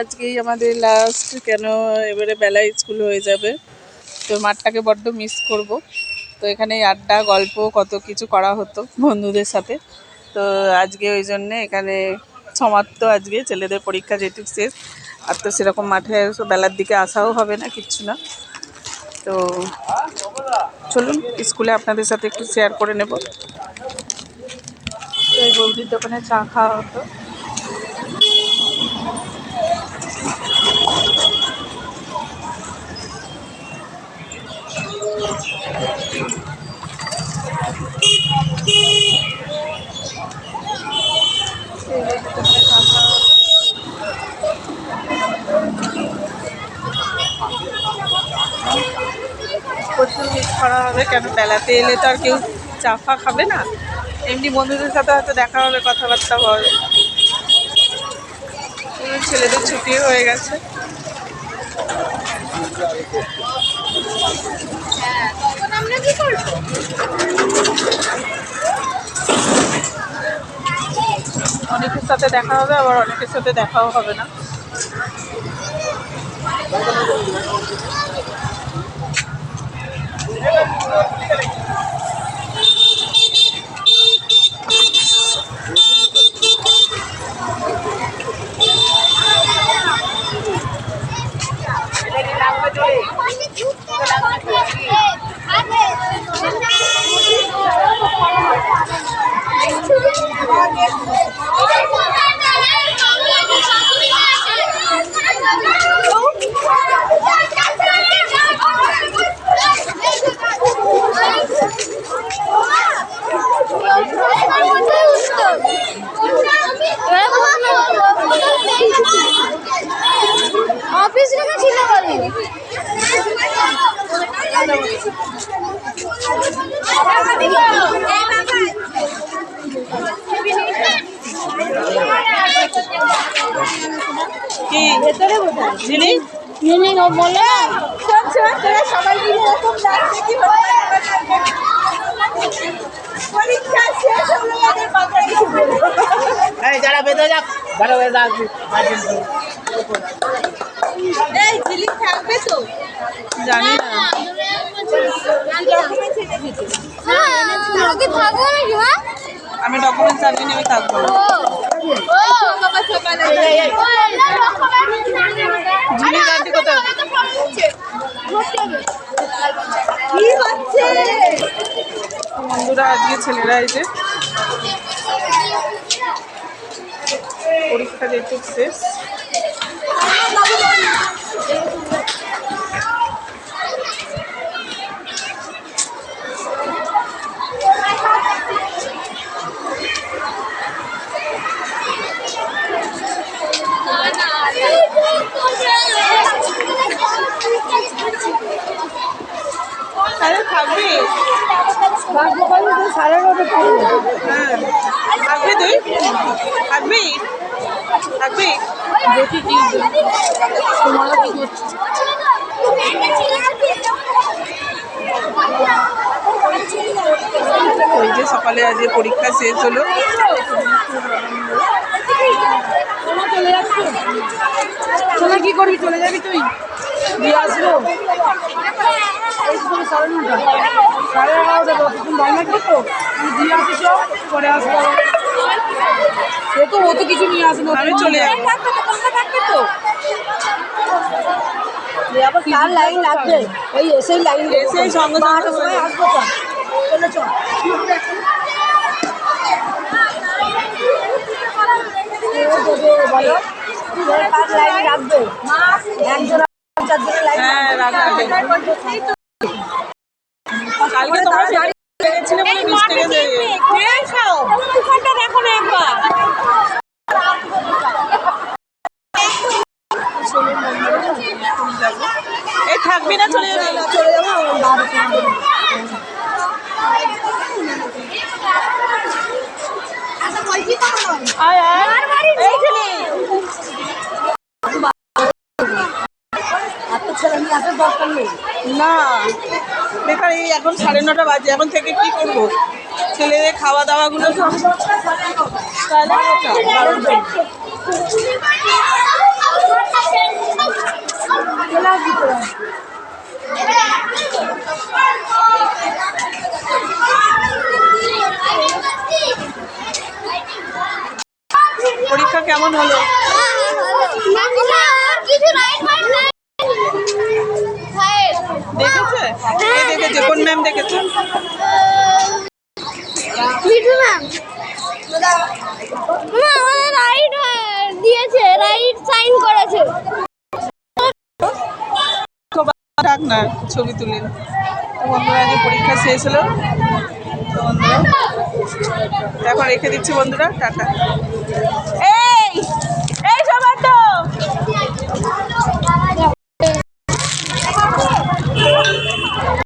আজকেই আমাদের লাস্ট কেন এবারে বেলায় স্কুল হয়ে যাবে। তো মাঠটাকে বড্ড মিস করব। তো এখানে আড্ডা, গল্প, কত কিছু করা হতো বন্ধুদের সাথে। তো আজকে ওই জন্যে এখানে সমাপ্ত আজকে ছেলেদের পরীক্ষা যেহেতু শেষ, আর তো সেরকম মাঠে বেলার দিকে আসাও হবে না, কিচ্ছু না। তো চলুন স্কুলে আপনাদের সাথে একটু শেয়ার করে নেব। তো এই বৌদির দোকানে চা খাওয়া হতো এই বৌদির দোকানে চা খাওয়া হতো প্রচুর মিস করা হবে, কেন বেলাতে এলে তো আর কেউ চা ফা খাবে না? এমনি বন্ধুদের সাথে হয়তো দেখা হবে, কথাবার্তা হবে। ছেলেদের ছুটি হয়ে গেছে। অনেকের সাথে দেখা হবে, আবার অনেকের সাথে দেখাও হবে না। Yeah. কি? জিনিস ও বলে। সবাই মিলে এরকম ডাকছে কি পরীক্ষা শেষ হলো এদের মাথায় কিছু বলব এই যারা বেঁধে যাক ভালো হয়ে এই থাকবে তো? জানি না। হ্যাঁ আমি ডকুমেন্টস আনিনি আমি থাকব ও বাবা সকালে। আজকে ছেলেরা এই যে পরীক্ষা যেহেতু শেষ আরে থাকবি হ্যাঁ থাকবি তুই? থাকবি? থাকবি? দেখি কি তোমার কি করছে ওই যে সকালে আজকে পরীক্ষা শেষ হলো। তোরা কি করবি? চলে যাবি তুই? দিয়ে আসব। সাড়ে নটা। সাড়ে এগারোটা ততক্ষণ ভালো লাগবে তো? তুই দিয়ে আসিস পরে আসব। সে তো অত কিছু নিয়ে আসে না আমি চলে যাব। আবার কার লাইন লাগবে। ওই এসেই লাইন এসেই সঙ্গে সঙ্গে আসব তো চলে চল। বলো কার লাইন রাখবে একজন চারজনের লাইন হ্যাঁ রাখবে কালকে তোমরা গেছিলে বলে মিস্টেকে দেখো না একবার। এই থাকবি না চলে যাবি? চলে যাব আয় আয়। না, বেকার এই এখন সাড়ে নটা বাজে, এখন থেকে কি করব? ছেলেদের খাওয়া দাওয়াগুলো সব পরীক্ষা কেমন হলো কিছু রাইট মাইট নাই ফাইল দেখেছে কে দেখেছে কোন ম্যাম দেখেছে। মিঠু ম্যাম আমাদের রাইট দিয়েছে রাইট সাইন করেছে। ডাক না ছবি তুলে। তো বন্ধুরা যে পরীক্ষা শেষ হলো। তো বন্ধুরা এখন রেখে দিচ্ছি বন্ধুরা টাটা।